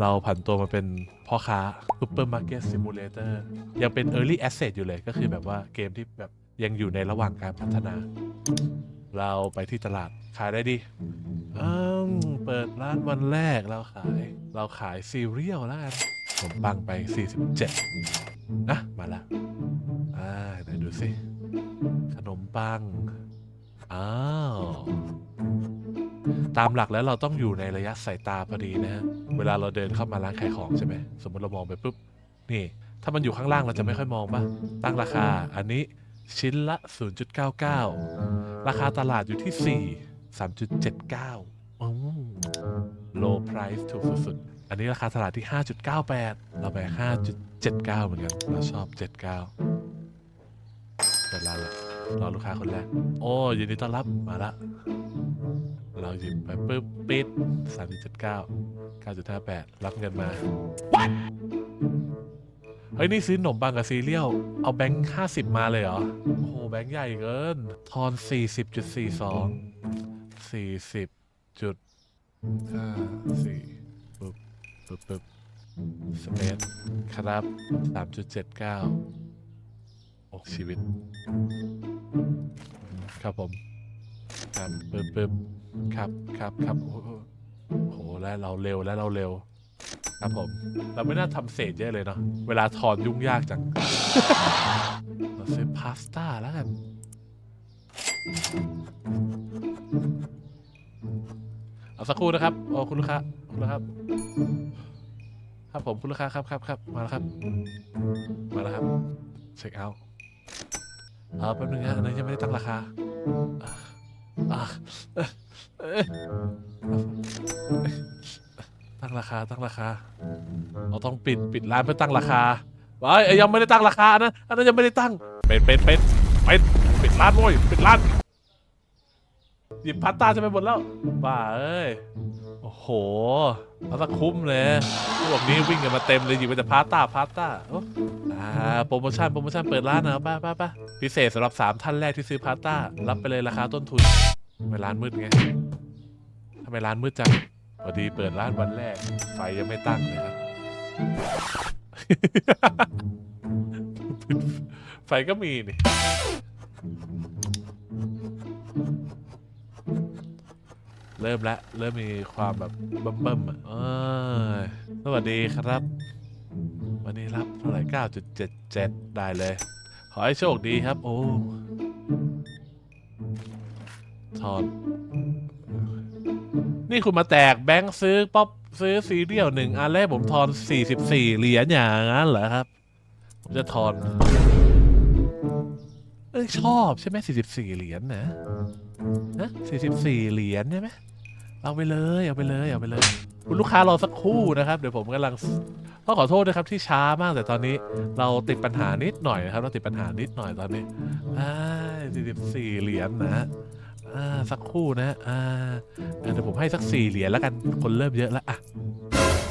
เราผันตัวมาเป็นพ่อค้า Supermarket Simulator ยังเป็น Early Asset อยู่เลยก็คือแบบว่าเกมที่แบบยังอยู่ในระหว่างการพัฒนา เราไปที่ตลาดขายได้ดีอืมเปิดร้านวันแรกเราขาย เราขายซีเรียลแล้วกันผมปังไป 47 นะ มาละอ่าไหนดูสิ ขนมปัง อ้าว ตามหลักแล้วเราต้องอยู่ในระยะสายตาพอดีนะฮะเวลาเราเดินเข้ามาร้านขายของใช่ไหมสมมติเรามองไปปุ๊บนี่ ถ้ามันอยู่ข้างล่างเราจะไม่ค่อยมองปะตั้งราคาอันนี้ชิ้นละ 0.99 ราคาตลาดอยู่ที่ 4 3.79อืม low price ถูกสุดๆ อันนี้ราคาตลาดที่ 5.98 เราไป 5.79 เหมือนกัน เราชอบ 79เปิดร้านละรอลูกค้าคนแรก โอ้ยินดีต้อนรับมาละ เราหยิบไปปุ๊บปิด3.79 9.58รับเงินมาเฮ้ย นี่ซื้อขนมปังกับซีเรียล เอาแบงค์50มาเลยเหรอ โอ้โห แบงค์ใหญ่เกิน ทอน40.42 40จุดห้าสี่ปึ๊บปึ๊บปึ๊บสเปซครับสามจุดเจ็ดเก้าโอ้ชีวิต ครับผม ครับปึ๊บปึ๊บครับครับครับโอ้โหโหแล้วเราเร็วแล้วเราเร็ว ครับผม เราไม่น่าทำเศษเยอะเลยเนาะเวลาถอนยุ่งยากจัง เราซื้อพาสต้าแล้วกันเอาสักครู่นะครับโอ้คุณลูกค้าคุณลูกค้าครับ ครับผมคุณลูกค้าครับครับครับมาแล้วครับ มาแล้วครับเช็คเอาท์เออแป๊บนึงนะอันนั้ยังไม่ได้ตั้งราคา อะเอ้ยเอ้ยตั้งราคาตั้งราคาเราต้องปิดปิดร้านเพื่อตั้งราคาเอ้ยยยังไม่ได้ตั้งราคาอันนะอันนั้นยังไม่ได้ตั้งเป็นเป็นเป็นเป็นปิดร้านโว้ยปิดร้านหยิบพาสต้าจะไปหมดแล้วบ้าเอ้ยโอ้โหเอาสักคุ้มเลยพวกนี้วิ่งกันมาเต็มเลยหยิบไปแต่พาสต้าพาสต้าโอ้ อ่าโปรโมชั่นโปรโมชั่นเปิดร้านนะป้าป้าป้าพิเศษสำหรับ 3 ท่านแรกที่ซื้อพาสต้า รับไปเลยราคาต้นทุนทำไมร้านมืดไงทำไมร้านมืดจังพอดีเปิดร้านวันแรก ไฟยังไม่ตั้งเลยครับ ไฟก็มีนี่เริ่มแล้วเริ่มมีความแบบเบิ่มเบิ่มๆอะเอ้ยสวัสดีครับ 9.77 ได้เลย ขอให้โชคดีครับ โอ้ถอน นี่คุณมาแตกแบงค์ซื้อป๊อปซื้อซีเรียลหนึ่งอันแรกผมทอน 44 เหรียญอย่างนั้นเหรอครับ ผมจะทอน เอ้ยชอบใช่ไหม44 เหรียญนะนะ44 เหรียญใช่ไหมเอาไปเลย เอาไปเลย เอาไปเลย คุณลูกค้ารอสักครู่นะครับ เดี๋ยวผมกำลัง ต้องขอโทษนะครับที่ช้ามากแต่ตอนนี้เราติดปัญหานิดหน่อยนะครับเราติดปัญหานิดหน่อยตอนนี้อ่า44เหรียญนะอ่าสักคู่นะอ่าเดี๋ยวผมให้สัก4เหรียญแล้วกันคนเริ่มเยอะแล้วอะ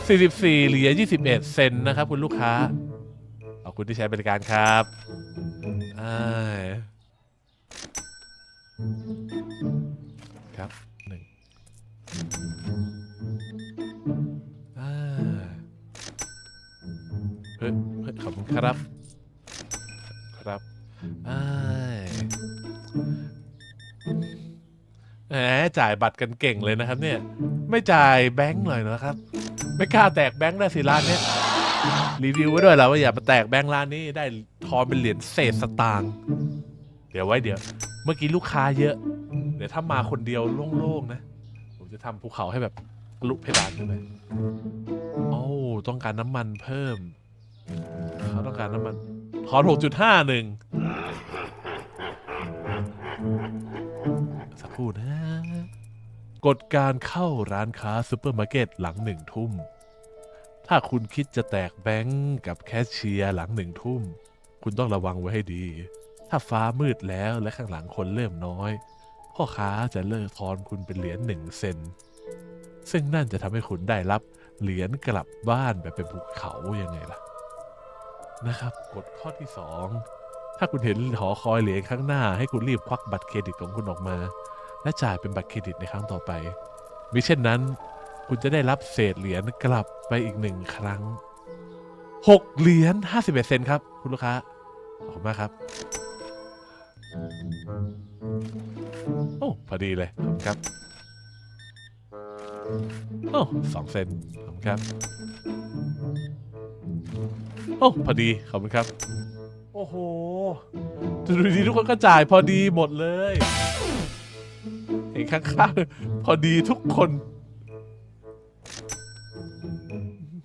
44เหรียญ21เซนนะครับคุณลูกค้าขอบคุณที่ใช้บริการครับอ่า เฮ้ยขอบคุณครับ ครับไอ่าแหมจ่ายบัตรกันเก่งเลยนะครับ เนี่ย ไม่จ่ายแบงค์หน่อยนะครับ ไม่กล้าแตกแบงค์ได้สิร้านเนี้ยรีวิวไว้ด้วยแล้วว่าอย่ามาแตกแบงค์ร้านนี้ได้ทอนเป็นเหรียญเศษสตางค์เดี๋ยวไว้เดี๋ยว เมื่อกี้ลูกค้าเยอะ เดี๋ยวถ้ามาคนเดียวโล่งๆนะ ผมจะทำภูเขาให้แบบลุเพดานขึ้นไปโอ้ต้องการน้ำมันเพิ่ม เขาต้องการน้ำมันถอน6.51 สักครู่นะ กฎการเข้าร้านค้าซูเปอร์มาร์เก็ตหลังหนึ่งทุ่ม ถ้าคุณคิดจะแตกแบงก์กับแคชเชียร์หลังหนึ่งทุ่ม คุณต้องระวังไว้ให้ดี ถ้าฟ้ามืดแล้วและข้างหลังคนเริ่มน้อย พ่อค้าจะเลิกทอนคุณเป็นเหรียญหนึ่งเซน ซึ่งนั่นจะทำให้คุณได้รับเหรียญกลับบ้านแบบเป็นภูเขายังไงล่ะ นะครับกฎข้อที่ 2 ถ้าคุณเห็นหอคอยเหรียญข้างหน้า ให้คุณรีบควักบัตรเครดิตของคุณออกมา และจ่ายเป็นบัตรเครดิตในครั้งต่อไปมิเช่นนั้น คุณจะได้รับเศษเหรียญกลับไปอีกหนึ่งครั้งหกเหรียญห้าสิบเอ็ดเซนครับ คุณลูกค้าขอบคุณมากครับ โอ้พอดีเลยขอบครับโอ้สองเซนขอบครับ โอ้พอดีขอบคุณครับ โอ้โหดูดีทุกคนก็จ่ายพอดีหมดเลยเห็นข้างๆพอดีทุกคน